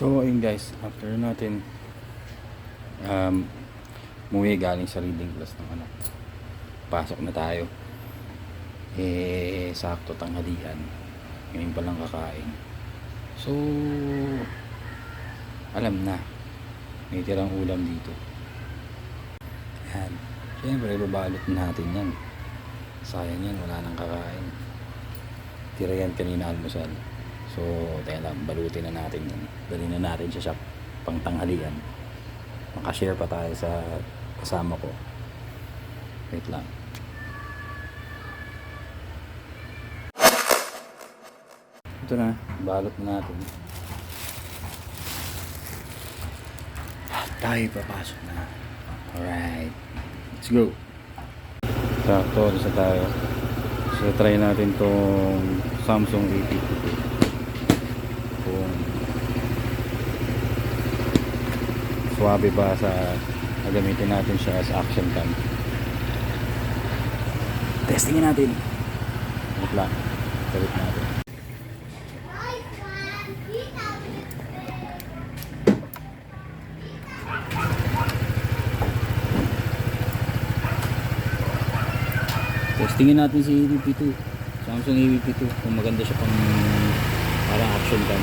So, ayun guys, after natin um, muwi galing sa reading class ng ano, pasok na tayo. Eh, sakto tanghalian. Ngayon pa lang kakain. So, alam na, may tirang ulam dito. Yan. Siyempre, babalot natin yan. Sayang yan, wala nang kakain. Tira yan kanina almusal. So, tayo lang, balutin na natin yan. Dali na natin sa shop pang tanghalian. Makashare pa tayo sa kasama ko. Wait lang. Ito na, balot na natin. At tayo papasok na. Alright. Let's go. Sakto, sa tayo. So, try natin tong Samsung A52 kung swabe ba sa gagamitin natin siya as action cam? Testingin natin. Wait lang. Galit natin. Testingin natin si AVP2 Samsung AVP2 kung maganda siya pang parang action cam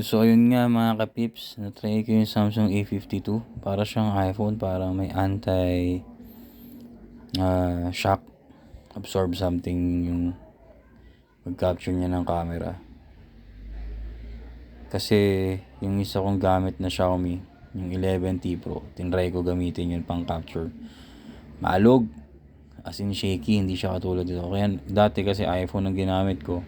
So yun nga mga kapips, na-try ko yung Samsung A52 para siyang iPhone, parang may anti ah, shock absorb something yung mag-capture niya ng camera. Kasi yung isa kong gamit na Xiaomi, yung 11T Pro, tinry ko gamitin yun pang capture. Maalog, as in shaky, hindi siya katulad dito. Kaya dati kasi iPhone ang ginamit ko,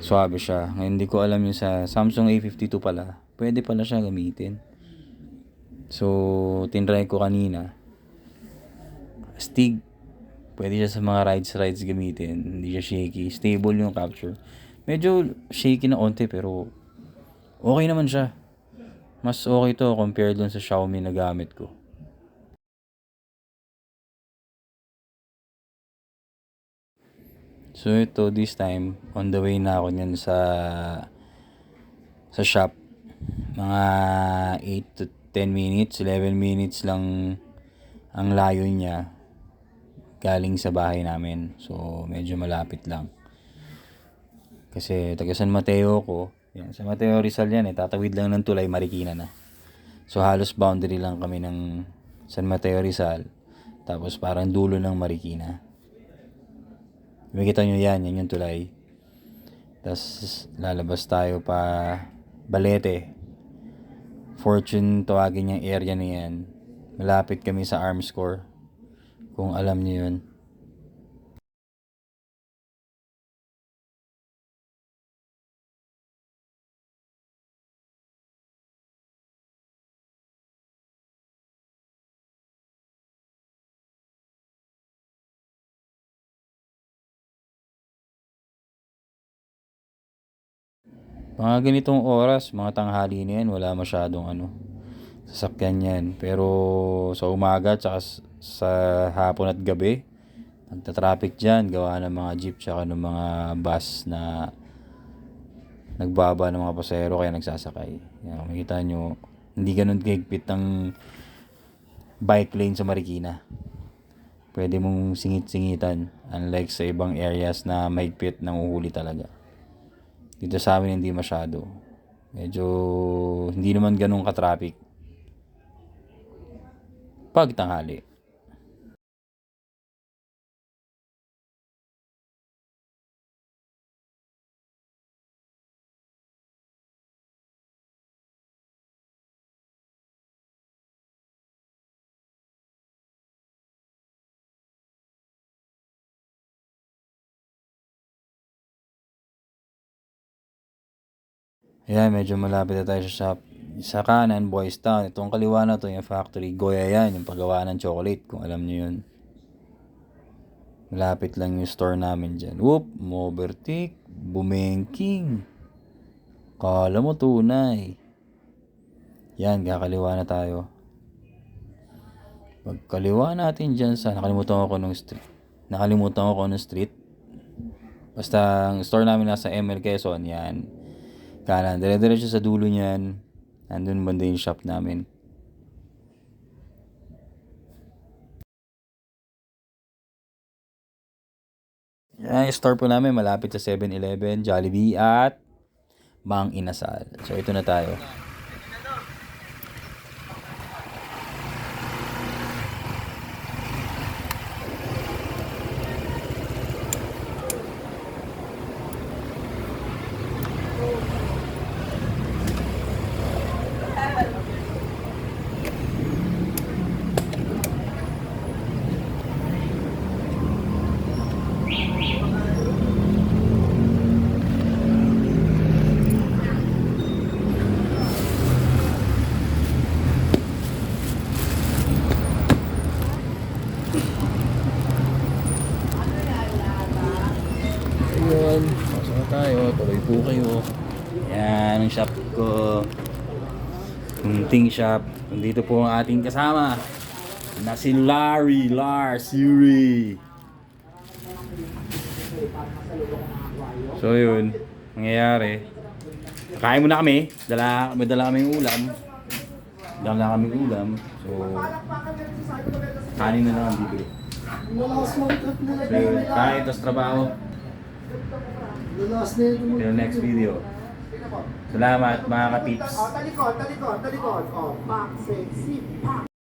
Suwabe siya. Ngayon hindi ko alam yung sa Samsung A52 pala. Pwede pala siya gamitin. So, tinry ko kanina. Stig. Pwede siya sa mga rides-rides gamitin. Hindi siya shaky. Stable yung capture. Medyo shaky na onte pero okay naman siya. Mas okay to compared dun sa Xiaomi na gamit ko. So ito this time on the way na ako niyan sa sa shop. Mga 8 to 10 minutes, 11 minutes lang ang layo niya galing sa bahay namin. So medyo malapit lang. Kasi taga San Mateo ko. Yan, sa Mateo Rizal yan eh. Tatawid lang ng tulay, Marikina na. So halos boundary lang kami ng San Mateo Rizal. Tapos parang dulo ng Marikina. Makikita nyo yan, yan yung tulay. Tapos lalabas tayo pa Balete. Fortune tawagin yung area na yan. Malapit kami sa Arms Corps. Kung alam niyo yun. Mga ganitong oras, mga tanghali na yan, wala masyadong ano, sasakyan yan. Pero sa umaga, tsaka sa hapon at gabi, nagta-traffic dyan, gawa ng mga jeep, tsaka ng mga bus na nagbaba ng mga pasahero kaya nagsasakay. Yan, makikita nyo, hindi ganun kahigpit ng bike lane sa Marikina. Pwede mong singit-singitan, unlike sa ibang areas na mahigpit, nanguhuli talaga. Dito sa amin hindi masyado. Medyo hindi naman ganun ka-traffic. Pag tanghali. Ayan, medyo malapit na tayo sa shop. Sa kanan, Boys Town. Itong kaliwa na to, yung factory. Goya yan, yung paggawa ng chocolate, kung alam nyo yun. Malapit lang yung store namin dyan. Whoop! Mobertik. Bumengking. Kala mo tunay. Yan, kakaliwa na tayo. Pagkaliwa natin dyan sa... Nakalimutan ko ng street. Nakalimutan ko ng street. Basta ang store namin nasa ML Quezon, yan. Kanan, dire-diretso sa dulo niyan. Nandun banda yung shop namin. Yan, yung store po namin malapit sa 7-Eleven, Jollibee at Mang Inasal. So ito na tayo. Ayun, pasok na tayo. Tuloy po kayo. Yan ang shop ko. Kunting shop. Nandito po ang ating kasama. Na si Larry, Lars, Yuri. So yun, nangyayari. Kain muna kami. Dala, may dala kaming ulam. Dala kaming ulam. So, kanin na lang nila. So kain, tapos trabaho. Yun. Till next video. Salamat mga ka-tips. Talikod, talikod, talikod. Oh, back, sexy, back.